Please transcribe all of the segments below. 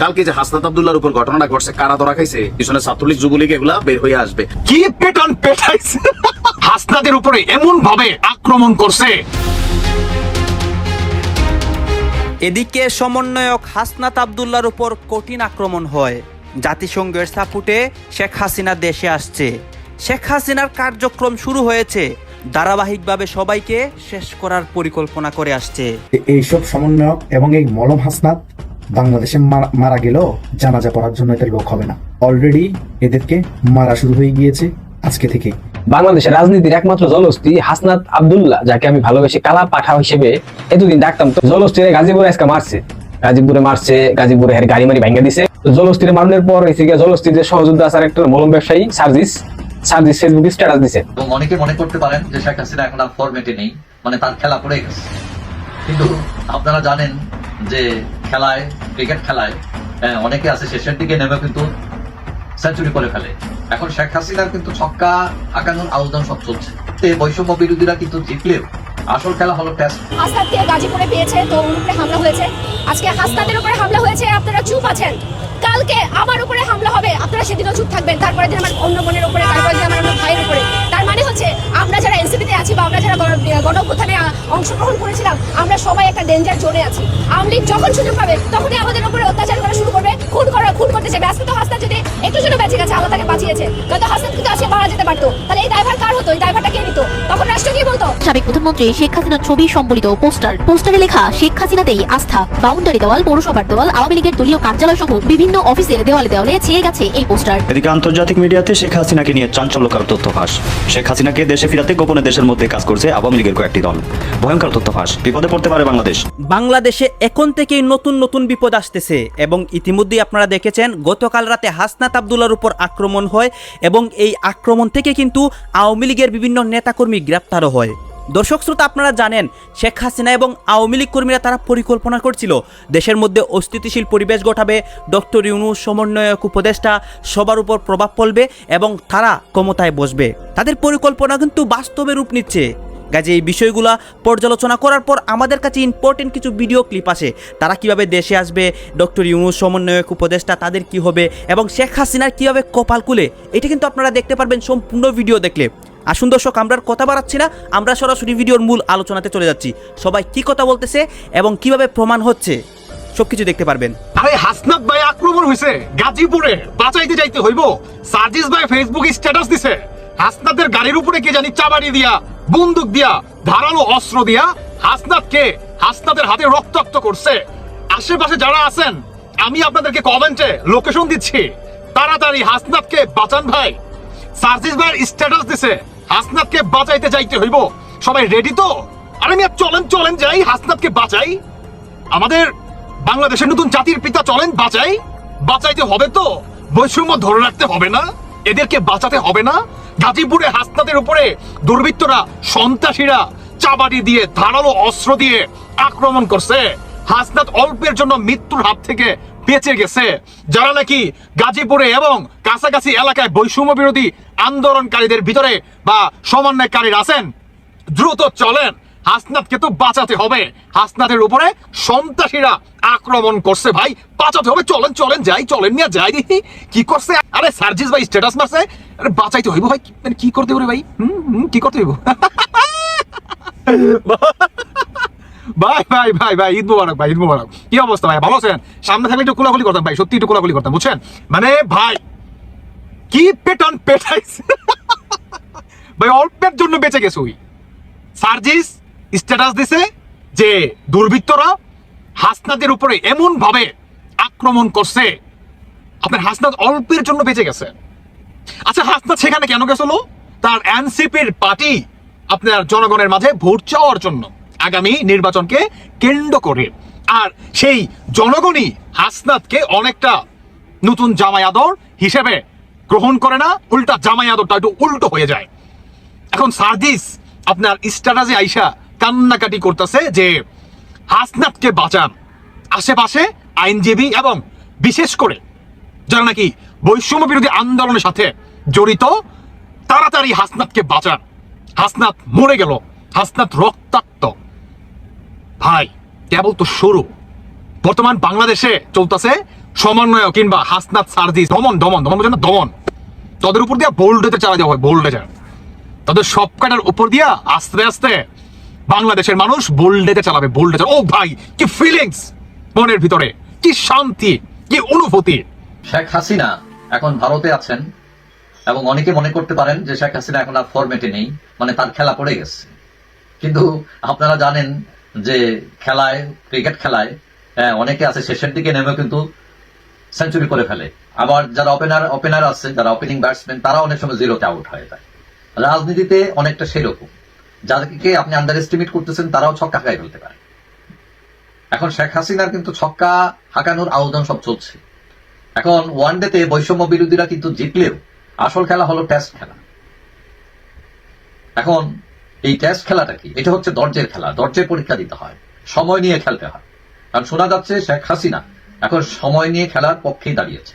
কালকে যে হাসনাত আব্দুল্লাহর উপর ঘটনাটা ঘটছে কারা ধরা খাইছে? পিছনে ছাত্রলীগ যুবলীগ এগুলা বের হয়ে আসবে। কি পেটন পেটাইছে? হাসনাদের উপরে এমন ভাবে আক্রমণ করছে। এদিকে সমন্বয়ক হাসনাত আবদুল্লার উপর কঠিন আক্রমণ হয়। জাতিসংঘের সাপুটে শেখ হাসিনা দেশে আসছে। শেখ হাসিনার কার্যক্রম শুরু হয়েছে। ধারাবাহিকভাবে সবাইকে শেষ করার পরিকল্পনা করে আসছে। এইসব সমন্বয়ক এবং এই মলম হাসনাত বাংলাদেশে মারা- গেলেও জানাজা পড়ার জন্য এটা লোক হবে না। অলরেডি এদেরকে মারা শুরু হয়ে গিয়েছে আজকে থেকে। বাংলাদেশের রাজনীতির একমাত্র জলস্তি হাসনাত আব্দুল্লাহ যাকে আমি ভালোবেসে কালা পাঠা হিসেবে এতদিন ডাকতাম। তো জলস্তিরে গাজীপুরে আজকে মারছে। গাজীপুরে মারছে গাজীপুরে হের গাড়ি মারি ভেঙে দিছে। জলস্তিরে মারণের পর এসে গিয়ে জলস্তির যে সহযোদ্ধা আছে একটা মলম ব্যবসায়ী সার্জিস। সার্জিস ফেসবুকে স্ট্যাটাস দিছে। এবং অনেকে মনে করতে পারেন যে শেখ হাসিনা এখন আর ফরম্যাটে নেই মানে তার খেলা পড়ে গেছে। কিন্তু আপনারা জানেন যে খেলায় ক্রিকেট খেলায় হ্যাঁ, অনেকে আছে শেষের দিকে নেমে কিন্তু সেঞ্চুরি করে ফেলে। এখন শেখ হাসিনার কিন্তু ছক্কা আকাঙ্ক্ষন আলোচনা সব চলছে। বৈষম্য বিরোধীরা কিন্তু জিতলেও আসল খেলা হলো টেস্ট হাসনাদকে গাজীপুরে পেয়েছে তো হামলা হয়েছে। আজকে হাসনাদের উপরে হামলা হয়েছে আপনারা চুপ আছেন। কালকে আমার উপরে হামলা হবে, আপনারা সেদিনও চুপ থাকবেন। তারপরে দিন আমার অন্য বোনের উপরে তারপরে দিন আমার অন্য ভাইয়ের উপরে। তার মানে হচ্ছে, আমরা যারা এনসিপিতে আছি বা আমরা যারা গণ অভ্যুত্থানে অংশগ্রহণ করেছিলাম, আমরা সবাই একটা ডেঞ্জার জোনে আছি। আওয়ামী লীগ যখন সুযোগ পাবে, তখনই আমাদের উপরে অত্যাচার করা শুরু করবে, খুন করা খুন করতে সাবেক প্রধানমন্ত্রী শেখ হাসিনার ছবি সম্বলিত পোস্টার। পোস্টারে লেখা শেখ হাসিনাতেই আস্থা বাউন্ডারি দেওয়াল পৌরসভার দেওয়াল আওয়ামী লীগের দলীয় কার্যালয় সহ বিভিন্ন অফিসের দেওয়ালে দেওয়ালে ছেয়ে গেছে এই পোস্টার। এদিকে আন্তর্জাতিক মিডিয়াতে শেখ হাসিনাকে নিয়ে চাঞ্চল্যকর তথ্য ফাঁস শেখ হাসিনাকে দেশে ফিরাতে গোপনে দেশের মধ্যে কাজ করছে আওয়ামী লীগের কয়েকটি দল। ভয়ঙ্কর তথ্য ফাঁস বিপদে পড়তে পারে বাংলাদেশ। বাংলাদেশে এখন থেকেই নতুন নতুন বিপদ আসতেছে এবং ইতিমধ্যেই আপনারা দেখেছেন গতকাল রাতে হাসনাত আবদুল্লার উপর আক্রমণ হয় এবং এই আক্রমণ থেকে কিন্তু আওয়ামী লীগের বিভিন্ন নেতাকর্মী গ্রেপ্তারও হয়। দর্শক শ্রোতা, আপনারা জানেন, শেখ হাসিনা এবং আওয়ামী লীগ কর্মীরা তারা পরিকল্পনা করছিল। দেশের মধ্যে অস্থিতিশীল পরিবেশ ঘটাবে ডক্টর ইউনুস সমন্বয়ক উপদেষ্টা সবার উপর প্রভাব পড়বে এবং তারা ক্ষমতায় বসবে। তাদের পরিকল্পনা কিন্তু বাস্তবে রূপ নিচ্ছে। কাজে এই বিষয়গুলো পর্যালোচনা করার পর আমাদের কাছে ইম্পর্টেন্ট কিছু ভিডিও ক্লিপ আসে তারা কীভাবে দেশে আসবে, ডক্টর ইউনুস সমন্বয়ক উপদেষ্টা তাদের কি হবে এবং শেখ হাসিনার কীভাবে কপাল কুলে এটা কিন্তু আপনারা দেখতে পারবেন সম্পূর্ণ ভিডিও দেখলে। আসুন দর্শক আমরা কথা বাড়াচ্ছি না, আমরা সরাসরি ভিডিওর মূল আলোচনাতে চলে যাচ্ছি। সবাই কি কথা বলতেছে এবং কীভাবে প্রমাণ হচ্ছে, সবকিছু দেখতে পারবেন। আরে, হাসনাত ভাই আক্রমণ হয়েছে গাজীপুরে বাঁচাইতে যাইতে হইব। সার্জিস ভাই ফেসবুকে স্ট্যাটাস দিছে। হাসনাতের গাড়ির উপরে কে জানি চাবাড়ি দিয়া, বন্দুক দিয়া, ধারালো অস্ত্র দিয়া হাসনাতকে হাসনাতের হাতে রক্তাক্ত করছে। আশেপাশে যারা আছেন, আমি আপনাদেরকে কমেন্টে লোকেশন দিচ্ছি। তাড়াতাড়ি হাসনাতকে বাঁচান ভাই। সার্জিস ভাইয়ের স্ট্যাটাস দিছে। হাসনাতকে বাঁচাইতে যাইতে হইব। সবাই রেডি তো? আরে মিয়া চলেন চলেন যাই, হাসনাতকে বাঁচাই। আমাদের বাংলাদেশের নতুন জাতির পিতা চলেন, বাঁচাই। বাঁচাইতে হবে তো? বৈষম্য ধরে রাখতে হবে না? এদেরকে বাঁচাতে হবে না? গাজীপুরে হাসনাদের উপরে দুর্বৃত্তরা, সন্ত্রাসীরা চাবাড়ি দিয়ে, ধারালো অস্ত্র দিয়ে আক্রমণ করছে। হাসনাত অল্পের জন্য মৃত্যুর হাত থেকে বেঁচে গেছে। যারা নাকি গাজীপুরে এবং কাছাকাছি এলাকায় বৈষম্য বিরোধী আন্দোলনকারীদের ভিতরে বা সমন্বয়কারীরা আছেন দ্রুত চলেন। হাসনাতকে তো বাঁচাতে হবে। হাসনাতের উপরে সন্ত্রাসীরা আক্রমণ করছে ভাই বাঁচাতে হবে। চলেন চলেন যাই চলেন নিয়ে যাই দেখি কি করছে। আরে সার্জিস ভাই স্ট্যাটাস মারছে। আরে বাঁচাইতে হইব ভাই মানে কি করতে হবে ভাই? হুম, কি করতে হইব? ভাই ভাই ভাই ভাই ঈদ মুবারক ভাই ঈদ মুবারক। কি অবস্থা ভাই? ভালো আছেন? সামনে থাকলে একটু কোলাকুলি করতাম ভাই সত্যি একটু কোলাকুলি করতাম বুঝছেন? মানে ভাই কি পেটন পেটাইছে? ভাই, অল্পের জন্য বেঁচে গেছে ওই। সার্জিস স্ট্যাটাস দিছে যে দুর্বৃত্তরা হাসনাদের উপরে এমন ভাবে আক্রমণ করছে। আপনার হাসনাদ অল্পের জন্য বেঁচে গেছে। আচ্ছা হাসনাত সেখানে কেন গেছিল? তার এনসিপির পার্টি আপনার জনগণের মাঝে ভোট চাওয়ার জন্য আগামী নির্বাচনকে কেন্দ্র করে। আর সেই জনগণই হাসনাতকে অনেকটা নতুন জামাই আদর হিসেবে গ্রহণ করে না, উল্টা জামাই আদরটা একটু উল্টো হয়ে যায়। এখন সার্জিস আপনার স্ট্যাটাসে আইসা কান্নাকাটি করতেছে যে, হাসনাতকে বাঁচান। আশেপাশে আইনজীবী এবং বিশেষ করে যারা নাকি বৈষম্য বিরোধী আন্দোলনের সাথে জড়িত, তাড়াতাড়ি হাসনাতকে বাঁচান। হাসনাত মরে গেল, হাসনাত রক্তাক্ত। ভাই, কেবল তো শুরু বর্তমান বাংলাদেশে চলতেছে সমন্বয় কিংবা হাসনাত সার্জিস দমন দমন দমন বোঝেন না দমন তাদের উপর দিয়ে বোল্ডেতে চালা যাওয়া হয় বোল্ডেজার তাদের সব কাটার উপর দিয়া আস্তে আস্তে বাংলাদেশের মানুষ বোল্ডেতে চালাবে বোল্ডেজার ও ভাই কি ফিলিংস মনের ভিতরে কি শান্তি কি অনুভূতি। শেখ হাসিনা এখন ভারতে আছেন এবং অনেকে মনে করতে পারেন যে শেখ হাসিনা এখন আর ফরম্যাটে নেই মানে তার খেলা পড়ে গেছে। কিন্তু আপনারা জানেন যে খেলায় ক্রিকেট খেলায় আহ, অনেকে আছে শেষের দিকে নেমে কিন্তু সেঞ্চুরি করে ফেলে। আবার যারা ওপেনার ওপেনার আছে, যারা ওপেনিং ব্যাটসম্যান তারা অনেক সময় জিরোতে আউট হয়ে যায়। রাজনীতিতে অনেকটা সেরকম। যাদেরকে আপনি আন্ডার এস্টিমেট করতেছেন, তারাও ছক্কা হাঁকাই ফেলতে পারে। এখন শেখ হাসিনার কিন্তু ছক্কা হাঁকানোর আবেদন সব চলছে। এখন ওয়ান ডেতে বৈষম্য বিরোধীরা কিন্তু জিতলেও আসল খেলা হলো টেস্ট খেলা। এখন এই টেস্ট খেলাটা কি? এটা হচ্ছে দরজের খেলা। দরজের পরীক্ষা দিতে হয়। সময় নিয়ে খেলতে হয়। কারণ শোনা যাচ্ছে শেখ হাসিনা এখন সময় নিয়ে খেলার পক্ষেই দাঁড়িয়েছে।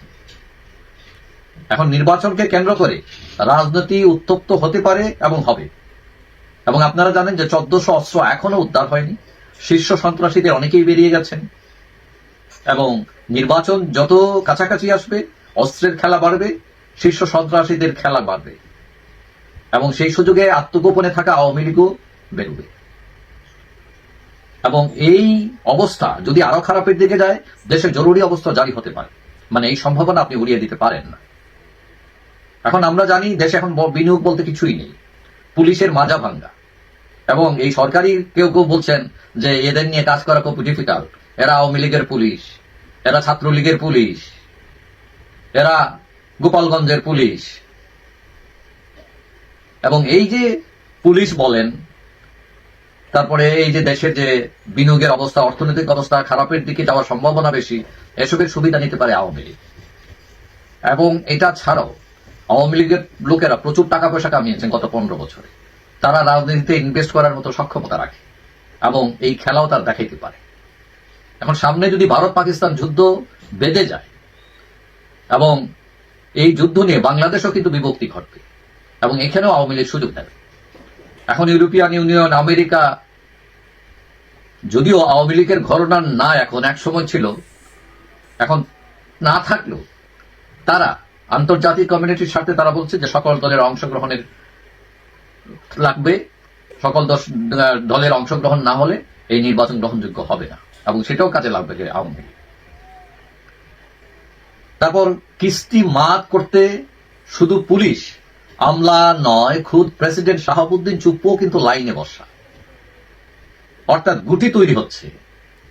এখন নির্বাচনকে কেন্দ্র করে রাজনীতি উত্তপ্ত হতে পারে এবং হবে। এবং আপনারা জানেন যে চোদ্দশো অস্ত্র এখনও উদ্ধার হয়নি। শীর্ষ সন্ত্রাসীদের অনেকেই বেরিয়ে গেছেন। এবং নির্বাচন যত কাছাকাছি আসবে, অস্ত্রের খেলা বাড়বে, শীর্ষ সন্ত্রাসীদের খেলা বাড়বে। এবং সেই সুযোগে আত্মগোপনে থাকা আওয়ামী লীগও বেরোবে। এবং এই অবস্থা যদি আরও খারাপের দিকে যায়, দেশে জরুরি অবস্থা জারি হতে পারে। মানে এই সম্ভাবনা আপনি উড়িয়ে দিতে পারেন না। এখন আমরা জানি দেশে এখন বিনিয়োগ বলতে কিছুই নেই। পুলিশের মাজা ভাঙ্গা। এবং এই সরকারি কেউ কেউ বলছেন যে এদের নিয়ে কাজ করা খুব ডিফিকাল্ট এরা আওয়ামী লীগের পুলিশ, এরা ছাত্রলীগের পুলিশ, এরা গোপালগঞ্জের পুলিশ। এবং এই যে পুলিশ বলেন তারপরে এই যে দেশের যে বিনিয়োগের অবস্থা, অর্থনৈতিক অবস্থা খারাপের দিকে যাওয়ার সম্ভাবনা বেশি, এসবের সুবিধা নিতে পারে আওয়ামী লীগ। এবং এটা ছাড়াও আওয়ামী লীগের লোকেরা প্রচুর টাকা পয়সা কামিয়েছেন গত পনেরো বছরে। তারা রাজনীতিতে ইনভেস্ট করার মতো সক্ষমতা রাখে এবং এই খেলাও তার দেখাইতে পারে। এখন সামনে যদি ভারত পাকিস্তান যুদ্ধ বেঁধে যায় এবং এই যুদ্ধ নিয়ে বাংলাদেশও কিন্তু বিভক্তি ঘটবে এবং এখানেও আওয়ামী লীগ সুযোগ নেবে এখন ইউরোপিয়ান ইউনিয়ন, আমেরিকা, যদিও আওয়ামী লীগের ঘটনা না এখন, এক সময় ছিল, এখন না থাকলেও, তারা আন্তর্জাতিক কমিউনিটির স্বার্থে তারা বলছে যে সকল দলের অংশগ্রহণের লাগবে, সকল দলের অংশগ্রহণ না হলে এই নির্বাচন গ্রহণযোগ্য হবে না, এবং সেটাও কাজে লাগবে যে আওয়ামী। তারপর কিস্তি মাত করতে শুধু পুলিশ আমলা নয়, খুদ প্রেসিডেন্ট শাহাবুদ্দিন চুপ্পুও কিন্তু লাইনে বসা। অর্থাৎ গুটি তৈরি হচ্ছে।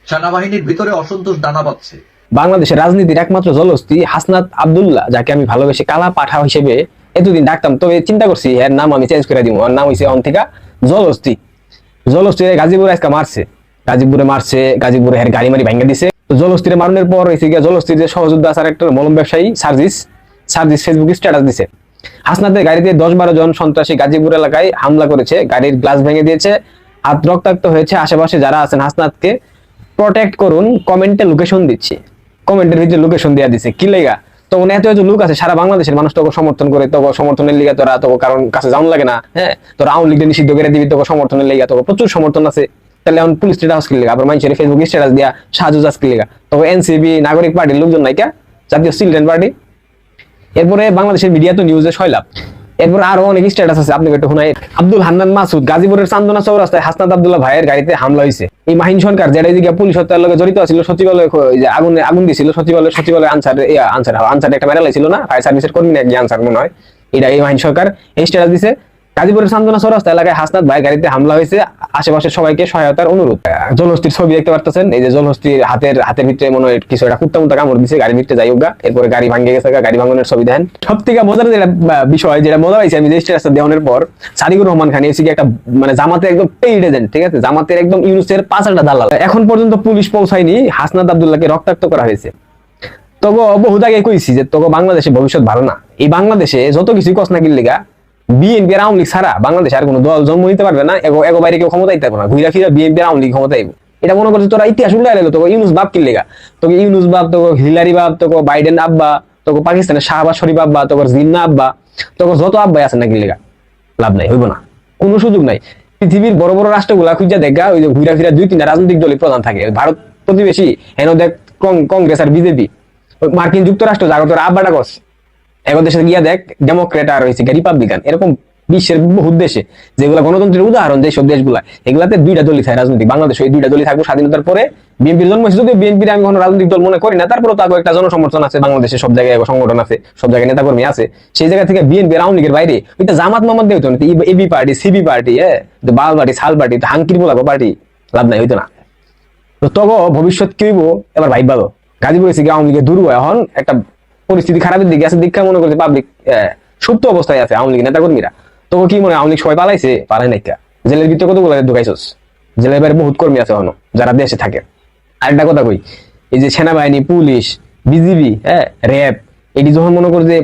সেনাবাহিনীর ভিতরে অসন্তোষ দানা পাচ্ছে বাংলাদেশের রাজনীতির একমাত্র জলস্তি হাসনাত আব্দুল্লাহ, যাকে আমি ভালোবেসে কালা পাঠা হিসেবে এতদিন ডাকতাম, তবে চিন্তা করছি, এর নাম আমি চেঞ্জ করে দিব। ওর নাম হয়েছে অন্তিকা জলস্তি জলস্তি গাজীপুরে আজকে মারছে। গাজীপুরে মারছে, গাজীপুরে এর গাড়ি মারি ভাঙ্গা দিছে জলস্তিরে মারণের পর হয়েছে গিয়া জলস্তির যে সহযোদ্ধা আছে একটা মলম ব্যবসায়ী সার্জিস সার্জিস ফেসবুকে স্ট্যাটাস দিছে। হাসনাতের গাড়িতে দশ বারো জন সন্ত্রাসী গাজীপুর এলাকায় হামলা করেছে। গাড়ির গ্লাস ভেঙে দিয়েছে। হাত রক্তাক্ত হয়েছে আশেপাশে যারা আছেন হাসনাতকে। প্রটেক্ট করুন কমেন্টে লোকেশন দিচ্ছে। কমেন্টের ভিতরে লোকেশন দেওয়া দিছে। কি লেগা? তখন এত এত লোক আছে, সারা বাংলাদেশের মানুষ তোকে সমর্থন করে, তোকে সমর্থনের লিগা তোরা, তোকে কারণ কাছে যাওয়ান লাগে না হ্যাঁ? তোরা আওয়ামী লীগকে নিষিদ্ধ করে দিবি, তোকে সমর্থনের লিগা, তোকে প্রচুর সমর্থন আছে। তাহলে এখন পুলিশ স্টেটাস কি লেগা? আবার মানুষের ফেসবুক স্ট্যাটাস দিয়া সাহায্য চাষ কি লেগা? তবে এনসিবি নাগরিক পার্টির লোকজন নাইকা জাতীয় চিলড্রেন পার্টি এরপরে বাংলাদেশের মিডিয়া তো নিউজে সয়লাভ এরপর আরও অনেক স্ট্যাটাস আছে, আপনাকে একটু শোনাই। আব্দুল হান্নান মাসুদ, গাজীপুরের চান্দনা চৌরাস্তায় হাসনাত আব্দুল্লাহ ভাইয়ের গাড়িতে হামলা হয়েছে এই মাহিন সরকার যেটা এদিকে পুলিশ হত্যার লগে জড়িত ছিল সচিবালয় আগুন আগুন দিয়েছিল সচিবালয় সচিবালয় আনসার আনসার আনসার একটা মেডাল ছিল না, ফায়ার সার্ভিসের কর্মী নাকি আনসার মনে হয়। এটা এই মাহিন সরকার এই স্ট্যাটাস দিছে। গাজীপুরের চান্দনা চৌরাস্তা এলাকায় হাসনাত ভাই গাড়িতে হামলা হয়েছে আশেপাশের সবাইকে সহায়তার অনুরোধ। জলহস্তির ছবি দেখতে পারতেছেন, এই যে জলহস্তির হাতের হাতের ভিতরে মনে হয় কিছু একটা কুত্তা মুত্তা কামড় দিছে, গাড়ির ভিতরে যাই হোক এরপরে গাড়ি ভাঙ্গে গেছে গাড়ি ভাঙনের ছবি দেন সব থেকে মজার যেটা বিষয়, যেটা মজা হয়েছে আমি যে স্ট্যাটাসটা দেওয়ানোর পর, সাদিকুর রহমান খান এসে একটা মানে জামাতের একদম পেইড এজেন্ট ঠিক আছে? জামাতের একদম ইউনুসের পাঁচাটা দালাল। এখন পর্যন্ত পুলিশ পৌঁছায়নি, হাসনাত আবদুল্লাহকে রক্তাক্ত করা হয়েছে। তবে বহু আগে কইছি যে তোকে বাংলাদেশে ভবিষ্যৎ ভালো না। এই বাংলাদেশে যত কিছু কস না কিনলিগা বিএনপি আওয়ামী লীগ ছাড়া বাংলাদেশে আর কোনো দল জন্ম নিতে পারবে না, এগো বাইরে কেউ দিতে পারবে না। ঘুরা ফিরা বিএনপি আওয়ামী লীগ ক্ষমতা আইব। এটা মনে করছে তোরা ইতিহাস উল্টাই লাগল তোকে ইউনুস বাপ কিনলিগা তোকে ইউনুস বাপ, তোকে হিলারি বাপ, তোকে বাইডেন আব্বা, তোকে পাকিস্তানের শাহবাজ শরীফ আব্বা, তোকে জিন্না আব্বা, তোকে যত আব্বাই আছে না কিনলিগা লাভ নাই, হইব না। কোনো সুযোগ নাই। পৃথিবীর বড় বড় রাষ্ট্রগুলা খুঁজা দেখা ওই যে ঘুরা ফিরা দুই তিনটা রাজনৈতিক দলই প্রধান থাকে। ভারত প্রতিবেশী, হেন দেখ কংগ্রেস আর বিজেপি। মার্কিন যুক্তরাষ্ট্র জাগতের আব্বাটা কস এখন দেশে গিয়া দেখ ডেমোক্রেট আর হয়েছে রিপাবলিকান এরকম বিশ্বের বহু দেশে, যেগুলা গণতন্ত্রের উদাহরণ যেসব দেশগুলা, এগুলাতে দুইটা দলই থাকে রাজনৈতিক। বাংলাদেশ এই দুইটা দলই থাকব স্বাধীনতার পরে বিএনপির জন্ম হয়েছে। বিএনপির আমি কোনো রাজনৈতিক দল মনে করি না তারপরে তাকে একটা জনসমর্থন আছে বাংলাদেশে, সব জায়গায় সংগঠন আছে, সব জায়গায় নেতাকর্মী আছে। সেই জায়গা থেকে বিএনপি আওয়ামী লীগের বাইরে, ওইটা জামাত মামাত দিয়ে হতো না এবি পার্টি সিবি পার্টি হ্যাঁ? বাল পার্টি সাল পার্টি হাঙ্কির বলাবো পার্টি, লাভ নাই, হইতো না। তো তবে ভবিষ্যৎ কি হইব? এবার ভাই ভালো। গাজীপুর এসে আওয়ামী লীগের দূর এখন একটা পরিস্থিতি খারাপের দিকে আছে, দীক্ষা মনে করছে পাবলিক সুপ্ত অবস্থায় আছে আওয়ামী লীগের নেতাকর্মীরা। তবে কি মনে আওয়ামী লীগ সবাই পালাইছে? পালাই নাই জেলের ভিতরে কতগুলো ঢুকাইছস? জেলের বাইরে বহুত কর্মী আছে এখনও, যারা দেশে থাকে। আরেকটা কথা কই, এই যে সেনাবাহিনী, পুলিশ, বিজিবি হ্যাঁ র্যাব, এটি যখন মনে করো যে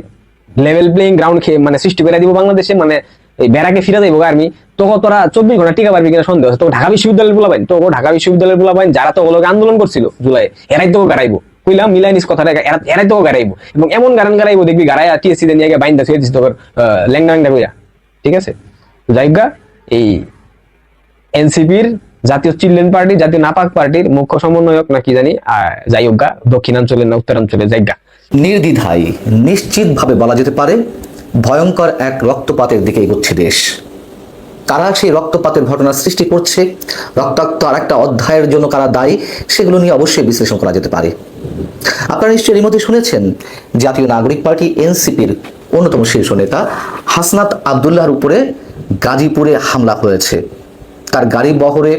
লেভেল প্লেইং গ্রাউন্ড খেয়ে মানে সৃষ্টি করে দিব বাংলাদেশে মানে এই বেড়াকে ফিরে যাইব আর্মি তখন তোরা চব্বিশ ঘণ্টা টিকা পারবি কিনা সন্দেহ আছে। তো ঢাকা বিশ্ববিদ্যালয়ের বলা পাইন তো ঢাকা বিশ্ববিদ্যালয়ের বলা পাইন যারা তো ওগুলোকে আন্দোলন করছিল জুলাই এরাই তো গাড়াইবো কইলাম মিলাইনিস কথাটা এরা- এরাই তো গাড়াইবো। এবং এমন গারান গাড়াইবো দেখবি গাড়াই টিএসসি নিয়ে গিয়ে বাইন্দা ছুঁয়ে দিস তোর ল্যাংডা ল্যাংডা ঠিক আছে? জায়গা এই এনসিপির জাতীয় চিলড্রেন পার্টি জাতীয় নাপাক পার্টির মুখ্য সমন্বয়ক না কি জানি আহ, যাই হোক গা, দক্ষিণাঞ্চলের না উত্তরাঞ্চলের জায়গা নির্দ্বিধায় নিশ্চিতভাবে বলা যেতে পারে ভয়ঙ্কর এক রক্তপাতের দিকে এগোচ্ছে দেশ। কারা সেই রক্তপাতের ঘটনা সৃষ্টি করছে রক্তাক্ত আর একটা অধ্যায়ের জন্য কারা দায়ী সেগুলো নিয়ে অবশ্যই বিশ্লেষণ করা যেতে পারে। আপনারা নিশ্চয়ই এর মধ্যে শুনেছেন, জাতীয় নাগরিক পার্টি এনসিপির অন্যতম শীর্ষ নেতা হাসনাত আবদুল্লাহর উপরে গাজীপুরে হামলা হয়েছে। তার গাড়ি বহরে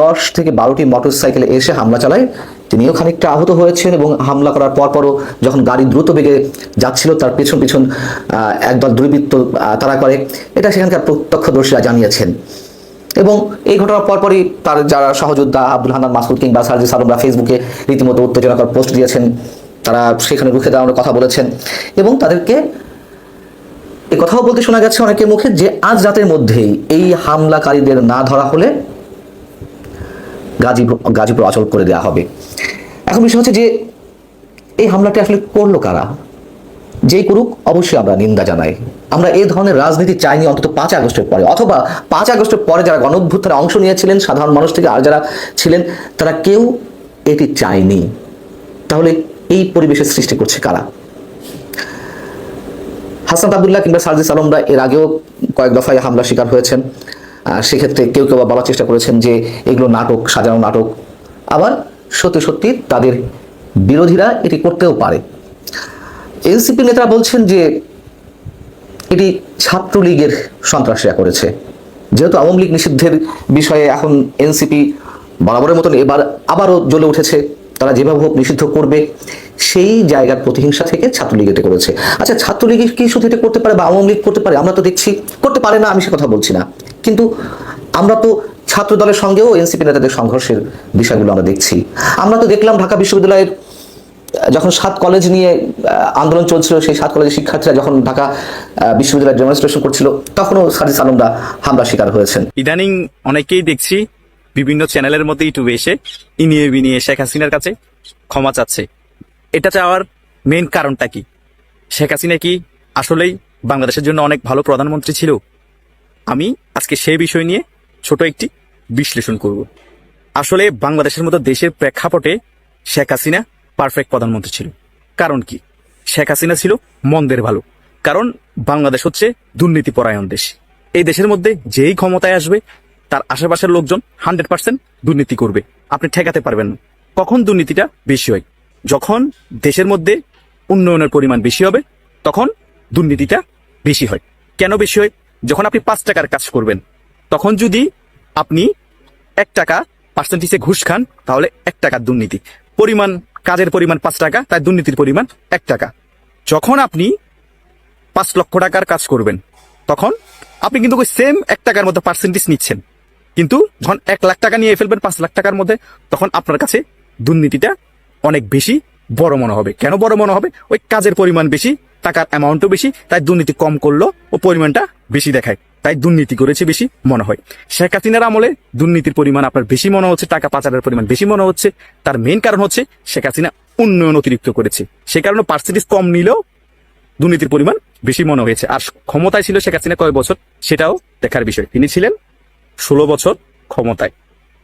দশ থেকে বারোটি মোটর সাইকেলে এসে হামলা চালায়। তিনিও খানিকটা আহত হয়েছেন এবং হামলা করার পরপরও যখন গাড়ি দ্রুত বেগে যাচ্ছিল, তার পেছন পেছন একদল দুর্বৃত্ত তারা করে। এটা সেখানকার প্রত্যক্ষদর্শীরা জানিয়েছেন। এবং এই ঘটনার পরপরই তার যারা সহযোদ্ধা আব্দুল হান্নান মাসুদ কিংবা সার্জি সালমরা ফেসবুকে রীতিমতো উত্তেজনাকর পোস্ট দিয়েছেন। তারা সেখানে রুখে দাঁড়ানোর কথা বলেছেন। এবং তাদেরকে এ কথাও বলতে শোনা গেছে অনেকের মুখে যে আজ রাতের মধ্যেই এই হামলাকারীদের না ধরা হলে গাজীপুর গাজীপুর অচল করে দেওয়া হবে। এখন বিষয় হচ্ছে যে এই হামলাটি আসলে করল কারা? যেই করুক, অবশ্যই আমরা নিন্দা জানাই। আমরা এই ধরনের রাজনীতি চাইনি অন্তত পাঁচ আগস্টের পরে। অথবা পাঁচ আগস্টের পরে যারা গণঅভ্যুত্থানে অংশ নিয়েছিলেন, সাধারণ মানুষ থেকে আর যারা ছিলেন, তারা কেউ এটি চায়নি। তাহলে এই পরিবেশের সৃষ্টি করছে কারা? হাসান আবদুল্লাহ কিংবা সার্জিস আলমরা এর আগেও কয়েক দফায় হামলা শিকার হয়েছেন। সেক্ষেত্রে কেউ কেউ বলার চেষ্টা করেছেন যে এগুলো নাটক, সাজানো নাটক। আবার সত্যি সত্যি তাদের বিরোধীরা এটি করতেও পারে। এনসিপি নেতারা বলছেন যে এটি ছাত্রলীগের সন্ত্রাসীরা করেছে। যেহেতু আওয়ামী লীগ নিষিদ্ধের বিষয়ে এখন এনসিপি বরাবরের মতন এবার আবারও জ্বলে উঠেছে, তারা যেভাবে হোক নিষিদ্ধ করবে, সেই জায়গার প্রতিহিংসা থেকে ছাত্রলীগ এটা করেছে। আচ্ছা ছাত্রলীগ কি শুধু এটা করতে পারে বা আওয়ামী লীগ করতে পারে? আমরা তো দেখছি, করতে পারে না, আমি সে কথা বলছি না। কিন্তু আমরা তো ছাত্র দলের সঙ্গেও এনসিপি নেতাদের সংঘর্ষের বিষয়গুলো আমরা দেখছি। আমরা তো দেখলাম ঢাকা বিশ্ববিদ্যালয়ের যখন সাত কলেজ নিয়ে আন্দোলন চলছিল, সেই সাত কলেজের শিক্ষার্থীরা যখন ঢাকা বিশ্ববিদ্যালয়ে ডেমনস্ট্রেশন করছিল, তখনও সাজিস আলমরা হামলার শিকার হয়েছেন। ইদানিং অনেকেই দেখছি বিভিন্ন চ্যানেলের মধ্যে ইউটিউবে এসে, ইনিয়ে বিনিয়ে শেখ হাসিনার কাছে ক্ষমা চাচ্ছে। এটা চাওয়ার মেন কারণটা কি? শেখ হাসিনা কি আসলেই বাংলাদেশের জন্য অনেক ভালো প্রধানমন্ত্রী ছিল? আমি আজকে সেই বিষয় নিয়ে ছোট একটি বিশ্লেষণ করব। আসলে বাংলাদেশের মতো দেশের প্রেক্ষাপটে শেখ হাসিনা পারফেক্ট প্রধানমন্ত্রী ছিল। কারণ কি? শেখ হাসিনা ছিল মন্দের ভালো কারণ বাংলাদেশ হচ্ছে দুর্নীতি পরায়ণ দেশ। এই দেশের মধ্যে যেই ক্ষমতায় আসবে, তার আশেপাশের লোকজন হান্ড্রেড পার্সেন্ট দুর্নীতি করবে। আপনি ঠেকাতে পারবেন না। কখন দুর্নীতিটা বেশি হয়? যখন দেশের মধ্যে উন্নয়নের পরিমাণ বেশি হবে, তখন দুর্নীতিটা বেশি হয়। কেন বেশি হয়? যখন আপনি পাঁচ টাকার কাজ করবেন, তখন যদি আপনি এক টাকা পার্সেন্টেজে ঘুষ খান, তাহলে এক টাকার দুর্নীতি। পরিমাণ কাজের পরিমাণ পাঁচ টাকা, তাই দুর্নীতির পরিমাণ এক টাকা। যখন আপনি পাঁচ লক্ষ টাকার কাজ করবেন, তখন আপনি কিন্তু ওই সেম এক টাকার মধ্যে পার্সেন্টেজ নিচ্ছেন। কিন্তু যখন এক লাখ টাকা নিয়ে ফেলবেন, পাঁচ লাখ টাকার মধ্যে, তখন আপনার কাছে দুর্নীতিটা অনেক বেশি বড় মনে হবে। কেন বড় মনে হবে? ওই কাজের পরিমাণ বেশি টাকার অ্যামাউন্টও বেশি, তাই দুর্নীতি কম করল ও পরিমাণটা বেশি দেখায়। তাই দুর্নীতি করেছে বেশি মনে হয়। শেখ হাসিনার আমলে দুর্নীতির পরিমাণ আপনার বেশি মনে হচ্ছে, টাকা পাচারের পরিমাণ বেশি মনে হচ্ছে। তার মেন কারণ হচ্ছে শেখ হাসিনা উন্নয়ন অতিরিক্ত করেছে। সে কারণে পার্সেন্টেজ কম নিলেও দুর্নীতির পরিমাণ বেশি মনে হয়েছে। আর ক্ষমতায় ছিল শেখ হাসিনা কয় বছর? সেটাও দেখার বিষয়। তিনি ছিলেন ষোলো বছর ক্ষমতায়।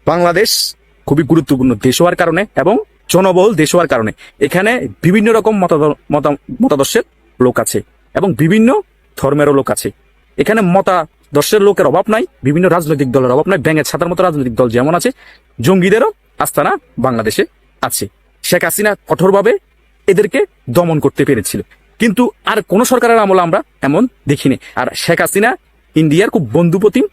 বাংলাদেশ খুবই গুরুত্বপূর্ণ দেশ হওয়ার কারণে এবং জনবহুল দেশ হওয়ার কারণে। এখানে বিভিন্ন রকম মতাদ- মতা- মতাদর্শের লোক আছে এবং বিভিন্ন ধর্মেরও লোক আছে। এখানে মতাদর্শের লোকের অভাব নাই, বিভিন্ন রাজনৈতিক দলের অভাব নাই, ব্যাঙের ছাতার মতো রাজনৈতিক দল যেমন আছে, জঙ্গিদেরও আস্তানা বাংলাদেশে আছে। শেখ হাসিনা কঠোরভাবে এদেরকে দমন করতে পেরেছিল। কিন্তু আর কোন সরকারের আমলে আমরা এমন দেখিনি। আর শেখ হাসিনা ইন্ডিয়ার খুব বন্ধুপ্রতিম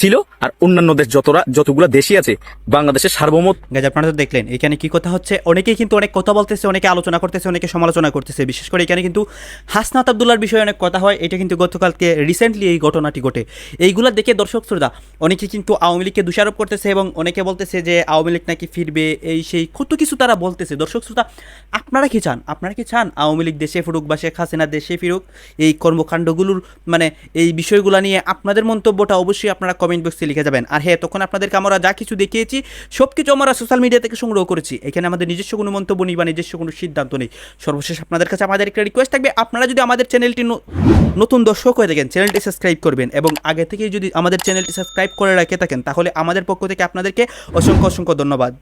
ছিল আর অন্যান্য দেশ যতরা, যতগুলো দেশই আছে, বাংলাদেশের সার্বভৌমত্ব গাছ আপনারা তো দেখলেন, এখানে কি কথা হচ্ছে? অনেকেই কিন্তু অনেক কথা বলতেছে, অনেকে আলোচনা করতেছে, অনেকে সমালোচনা করতেছে। বিশেষ করে এখানে কিন্তু হাসনাত আবদুল্লার বিষয়ে অনেক কথা হয়। এটা কিন্তু গতকালকে রিসেন্টলি এই ঘটনাটি ঘটে। এইগুলা দেখে দর্শক শ্রোতা, অনেকে কিন্তু আওয়ামী লীগকে দোষারোপ করতেছে এবং অনেকে বলতেছে যে আওয়ামী লীগ নাকি ফিরবে, এই সেই কত কিছু তারা বলতেছে। দর্শক শ্রোতা আপনারা কি চান? আপনারা কি চান আওয়ামী লীগ দেশে ফিরুক বা শেখ হাসিনা দেশে ফিরুক? এই কর্মকাণ্ডগুলোর মানে এই বিষয়গুলো নিয়ে আপনাদের মন্তব্যটা অবশ্যই আপনারা কমেন্ট বক্সে লিখে যাবেন। আর হ্যাঁ তখন আপনাদেরকে আমরা যা কিছু দেখিয়েছি সব কিছু আমরা সোশ্যাল মিডিয়া থেকে সংগ্রহ করেছি। এখানে আমাদের নিজস্ব কোনো মন্তব্য নেই বা নিজস্ব কোনো সিদ্ধান্ত নেই। সর্বশেষ আপনাদের কাছে আমাদের একটা রিকোয়েস্ট থাকবে, আপনারা যদি আমাদের চ্যানেলটি নতুন দর্শক হয়ে থাকেন চ্যানেলটি সাবস্ক্রাইব করবেন এবং আগে থেকেই যদি আমাদের চ্যানেলটি সাবস্ক্রাইব করে রাখে থাকেন, তাহলে আমাদের পক্ষ থেকে আপনাদেরকে অসংখ্য অসংখ্য ধন্যবাদ।